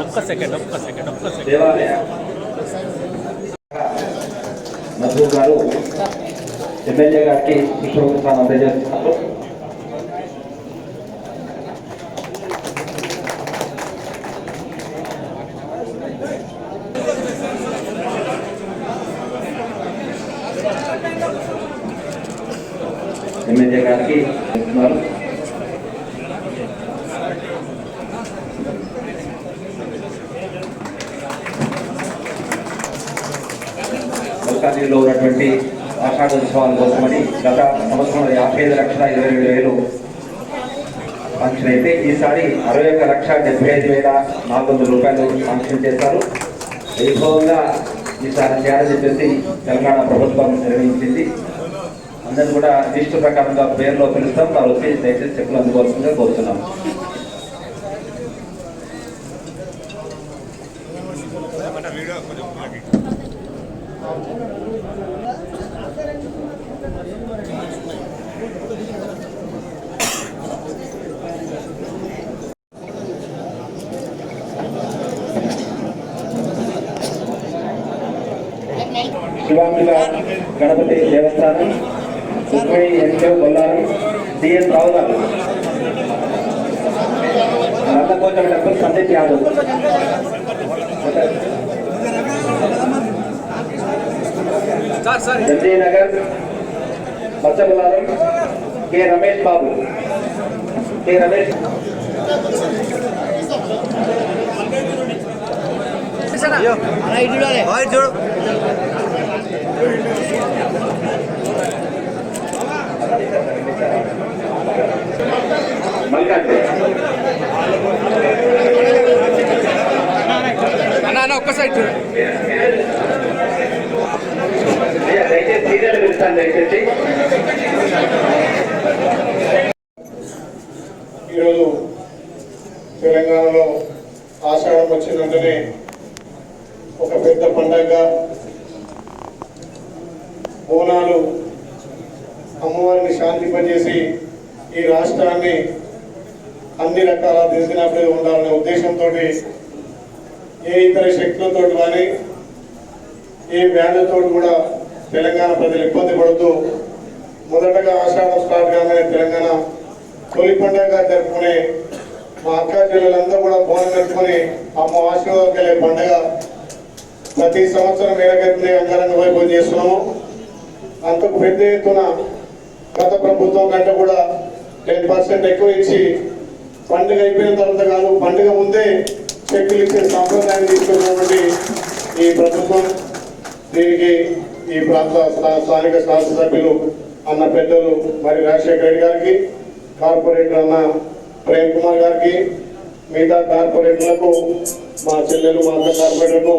ఒక్క సెకండ్ ఒక్క సెకండ్ ఒక్క సెకండ్ గారు ఎమ్మెల్యే గారికి పుష్పగుప్తాన్ని అందజేస్తున్నారు. ఎమ్మెల్యే గారికి మల్కాజీలో ఉన్నటువంటి ఆషాఢోత్సవాల కోసమని గత సంవత్సరం యాభై ఐదు లక్షల ఇరవై ఏడు వేలు ఫంక్షన్ అయితే ఈసారి అరవై ఒక లక్ష డెబ్బై ఐదు వేల నాలుగు వందల రూపాయలు ఫంక్షన్ చేశారు. వైభవంగా ఈసారి చేయాలని చెప్పేసి తెలంగాణ ప్రభుత్వం నిర్వహించింది అందరిని కూడా లిస్టు ప్రకారంగా పేర్లో పిలుస్తాం వారు వచ్చి దయచేసి చెప్పులు అందుకోవాల్సిందిగా కోరుతున్నాం. శివాంబిక గణపతి దేవస్థానం ముప్పై ఎన్కే బొల్లారం డిఎస్ రావు గారు నందకోచం టెంపుల్ సందీప్ యాదవ్. సంజయ్ నగర్ మత్స్యబులారం కె రమేష్ బాబు. కె రమేష్. మల్కాజ్గిరి అన్న అన్న ఒక్క సైడ్ చూడు అయ్యా, దయచేసి సీరియల్ పిలుస్తాను దయచేసి ఈరోజు తెలంగాణలో ఆషాఢం వచ్చిన వెంటనే ఒక పెద్ద పండగ బోనాలు అమ్మవారిని శాంతింపజేసి ఈ రాష్ట్రాన్ని అన్ని రకాల దిశనాభివృద్ధి ఉండాలనే ఉద్దేశంతో ఏ ఇతర శక్తులతో కానీ ఏ వ్యాధులతో కూడా తెలంగాణ ప్రజలు ఇబ్బంది పడుతూ మొదటగా ఆషాఢం స్టార్ట్ కాగానే తెలంగాణ తొలి పండుగగా జరుపుకునే మా అక్క చెల్లెలందరూ కూడా ఫోన్ పెట్టుకుని అమ్మ ఆశీర్వాదం కలిగే పండుగ ప్రతి సంవత్సరం మేరకెత్తి అంగరంగ వైభవం చేస్తున్నాము. అంతకు పెద్ద ఎత్తున గత ప్రభుత్వం కంటే కూడా టెన్ పర్సెంట్ ఎక్కువ ఇచ్చి పండుగ అయిపోయిన తర్వాత కాదు పండుగ ముందే చెక్కులు ఇచ్చే సాంప్రదాయం తీసుకున్నటువంటి ఈ ప్రభుత్వం. దీనికి ఈ ప్రాంత స్థా- స్థానిక శాసనసభ్యులు అన్న పెద్దలు మరి రాజశేఖర రెడ్డి గారికి కార్పొరేటర్ అన్న ప్రేమ్ కుమార్ గారికి మిగతా కార్పొరేటర్లకు మా చెల్లెలు మా అక్క కార్పొరేటర్కు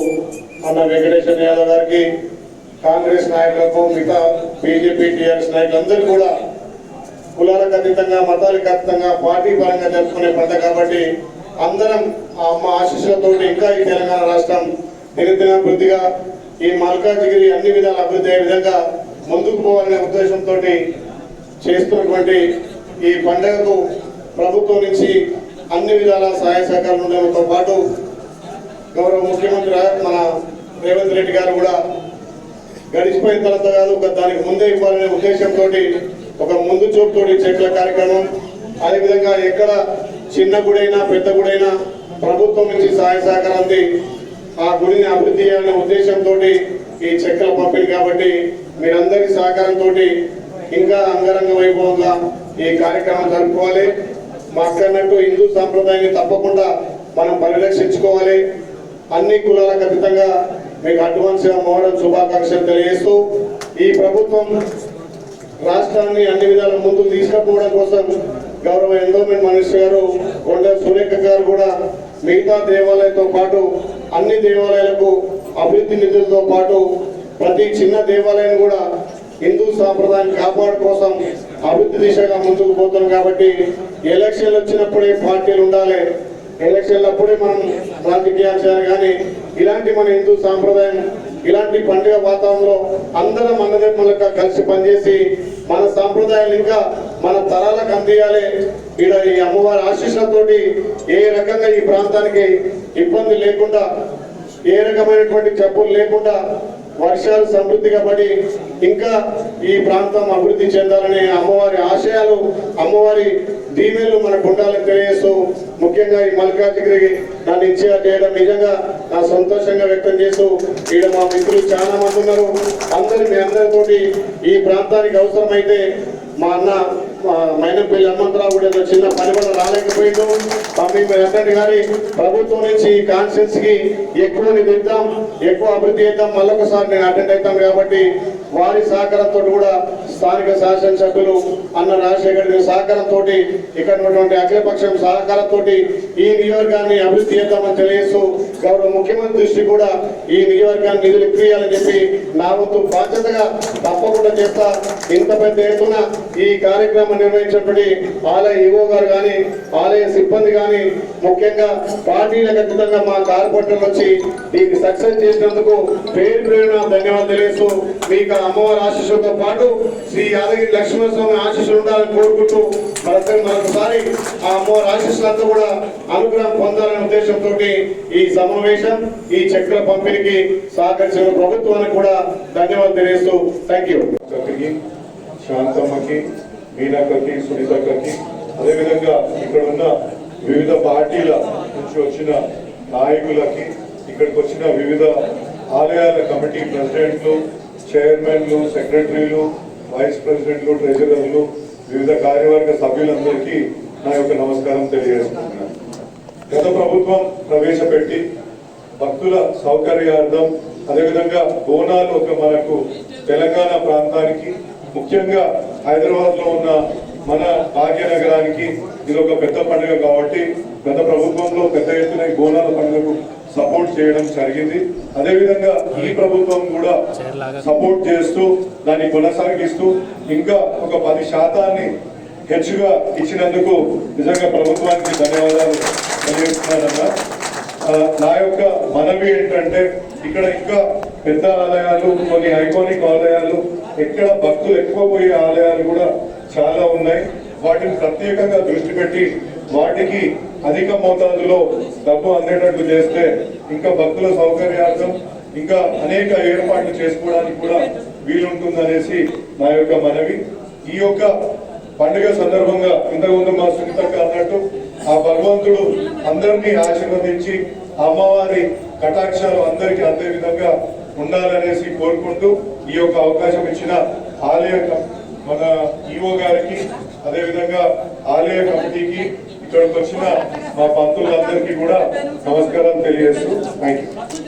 అన్న వెంకటేశ్వర యాదవ్ గారికి కాంగ్రెస్ నాయకులకు మిగతా బీజేపీ టీఆర్ఎస్ నాయకులందరూ కూడా కులాలకు అతీతంగా మతాలకు అతీతంగా పార్టీ పరంగా జరుపుకునే పండుగ కాబట్టి అందరం ఆ అమ్మ ఆశీస్సులతో ఇంకా ఈ తెలంగాణ రాష్ట్రం దినదినాభివృద్ధిగా ఈ మల్కాజిగిరి అన్ని విధాల అభివృద్ధి అయ్యే విధంగా ముందుకు పోవాలనే ఉద్దేశంతో చేస్తున్నటువంటి ఈ పండుగకు ప్రభుత్వం నుంచి అన్ని విధాల సహాయ సహకారం ఉండడంతో పాటు గౌరవ ముఖ్యమంత్రి మన రేవంత్ రెడ్డి గారు కూడా గడిచిపోయిన తర్వాత కాదు దానికి ముందే ఇవ్వాలనే ఉద్దేశంతో ఒక ముందు చూపుతోటి చెట్ల కార్యక్రమం. అదేవిధంగా ఎక్కడ చిన్న గుడైనా పెద్ద గుడైనా ప్రభుత్వం నుంచి సహాయ సహకారం అంది ఆ గుడిని అభివృద్ధి చేయాలనే ఉద్దేశంతో ఈ చెక్కల పంపిణీ కాబట్టి మీరందరి సహకారంతో ఇంకా అంగరంగ వైభవంగా ఈ కార్యక్రమం జరుపుకోవాలి. మా అక్కన్నట్టు హిందూ సాంప్రదాయాన్ని తప్పకుండా మనం పరిరక్షించుకోవాలి. అన్ని కులాలకు అతీతంగా మీకు అడ్వాన్స్గా మోడల్ శుభాకాంక్షలు తెలియజేస్తూ ఈ ప్రభుత్వం రాష్ట్రాన్ని అన్ని విధాల ముందుకు తీసుకుపోవడం కోసం గౌరవ ఎండోమెంట్ మినిస్టర్ గారు కొండ సురేఖ గారు కూడా మిగతా దేవాలయంతో పాటు అన్ని దేవాలయాలకు అభివృద్ధి నిధులతో పాటు ప్రతి చిన్న దేవాలయం కూడా హిందూ సాంప్రదాయాన్ని కాపాడు కోసం అభివృద్ధి దిశగా ముందుకు పోతాం కాబట్టి ఎలక్షన్లు వచ్చినప్పుడే పార్టీలు ఉండాలి. ఎలక్షన్లు అప్పుడే మనం రాజకీయాలు చేయాలి కానీ ఇలాంటి మన హిందూ సాంప్రదాయం ఇలాంటి పండుగ వాతావరణంలో అందరం అన్నదమ్ములుగా కలిసి పనిచేసి మన సాంప్రదాయాలు ఇంకా మన తరాలకు అందియాలి. ఈడ ఈ అమ్మవారి ఆశీస్సులతోటి ఏ రకంగా ఈ ప్రాంతానికి ఇబ్బంది లేకుండా ఏ రకమైనటువంటి చెప్పులు లేకుండా వర్షాలు సమృద్ధిగా పడి ఇంకా ఈ ప్రాంతం అభివృద్ధి చెందాలనే అమ్మవారి ఆశయాలు అమ్మవారి దీవెలు మనకు ఉండాలని తెలియజేస్తూ ముఖ్యంగా ఈ మల్కాజిగిరి నన్ను ఇన్ఛార్జ్ చేయడం నిజంగా నా సంతోషంగా వ్యక్తం చేస్తూ ఈడ మా మిత్రులు చాలా మంది ఉన్నారు. అందరి మీ అందరితోటి ఈ ప్రాంతానికి అవసరమైతే మా అన్న మైనంపల్లి హనుమంతరావు కూడా ఏదో చిన్న పని వల్ల రాలేకపోయిండు. మమ్మీ మీరు ప్రభుత్వం నుంచి ఈ కి ఎక్కువ నిధులు ఎక్కువ అభివృద్ధి చేద్దాం మళ్ళొకసారి నేను అటెండ్ అవుతాను కాబట్టి వారి సహకారంతో కూడా స్థానిక శాసనసభ్యులు అన్న రాజశేఖర్ గారి సహకారంతో ఇక్కడ ఉన్నటువంటి అఖిలపక్షం సహకారంతో ఈ నియోజకవర్గాన్ని అభివృద్ధి చేద్దామని తెలియజేస్తూ గౌరవ ముఖ్యమంత్రి దృష్టి కూడా ఈ నియోజకవర్గాన్ని నిధులు ఇప్పియాలని చెప్పి నా వంతు బాధ్యతగా తప్పకుండా చేస్తా. ఇంత పెద్ద ఎత్తున ఈ కార్యక్రమం నిర్వహించినటువంటి ఆలయ ఈవో గారు కానీ ఆలయ సిబ్బంది కానీ ముఖ్యంగా పార్టీలకు అతీతంగా మా కార్పొరేటర్లు వచ్చి దీన్ని సక్సెస్ చేసినందుకు పేరు పేరున ధన్యవాదాలు తెలియజేస్తూ మీకు అమ్మవారి ఆశీస్సులతో పాటు శ్రీ యాదగిరి లక్ష్మణస్వామి ఆశీస్సులు ఉండాలని కోరుకుంటూ మరొకసారి మరొకసారి ఆ అమ్మవారి ఆశీస్సులంతా కూడా అనుగ్రహం పొందాలనే ఉద్దేశంతో ఈ సమావేశం ఈ చక్ర పంపిణీకి సహకరించిన ప్రభుత్వానికి కూడా ధన్యవాదాలు తెలియజేస్తూ థ్యాంక్ యూ శాంతమ్మకి మీనాకకి సునీతక్కకి అదేవిధంగా ఇక్కడ ఉన్న వివిధ పార్టీల నుంచి వచ్చిన నాయకులకి ఇక్కడికి వచ్చిన వివిధ ఆలయాల కమిటీ ప్రెసిడెంట్లు చైర్మన్లు సెక్రటరీలు వైస్ ప్రెసిడెంట్లు ట్రెజరర్లు వివిధ కార్యవర్గ సభ్యులందరికీ నా యొక్క నమస్కారం తెలియజేస్తున్నాను గత ప్రభుత్వం ప్రవేశపెట్టి భక్తుల సౌకర్యార్థం అదేవిధంగా బోనాలు ఒక మనకు తెలంగాణ ప్రాంతానికి ముఖ్యంగా హైదరాబాద్లో ఉన్న మన భాగ్యనగరానికి ఇది ఒక పెద్ద పండుగ కాబట్టి గత ప్రభుత్వంలో పెద్ద ఎత్తున గోనాల బోనాల పండుగకు సపోర్ట్ చేయడం జరిగింది. అదేవిధంగా ఈ ప్రభుత్వం కూడా సపోర్ట్ చేస్తూ దాన్ని కొనసాగిస్తూ ఇంకా ఒక పది శాతాన్ని హెచ్చుగా ఇచ్చినందుకు నిజంగా ప్రభుత్వానికి ధన్యవాదాలు తెలియజేస్తున్నానన్నా. నా యొక్క మనవి ఏంటంటే ఇక్కడ ఇంకా పెద్ద ఆలయాలు కొన్ని ఐకానిక్ ఆలయాలు ఎక్కడ భక్తులు ఎక్కువ పోయే ఆలయాలు కూడా చాలా ఉన్నాయి. వాటిని ప్రత్యేకంగా దృష్టి పెట్టి వాటికి అధిక మోతాదులో డబ్బు అందేటట్లు చేస్తే ఇంకా భక్తుల సౌకర్యార్థం ఇంకా అనేక ఏర్పాట్లు చేసుకోవడానికి కూడా వీలుంటుందనేసి నా యొక్క మనవి. ఈ యొక్క పండుగ సందర్భంగా ఇంతకుముందు మా సునీతక్క అన్నట్టు ఆ భగవంతుడు అందరినీ ఆశీర్వదించి అమ్మవారి కటాక్షాలు అందరికీ అందే విధంగా ఉండాలనేసి కోరుకుంటూ ఈ యొక్క అవకాశం ఇచ్చిన ఆలయ మన ఈఓ గారికి అదేవిధంగా ఆలయ కమిటీకి ఇక్కడికి వచ్చిన మా పంతులందరికీ కూడా నమస్కారం తెలియజేస్తూ థ్యాంక్ యూ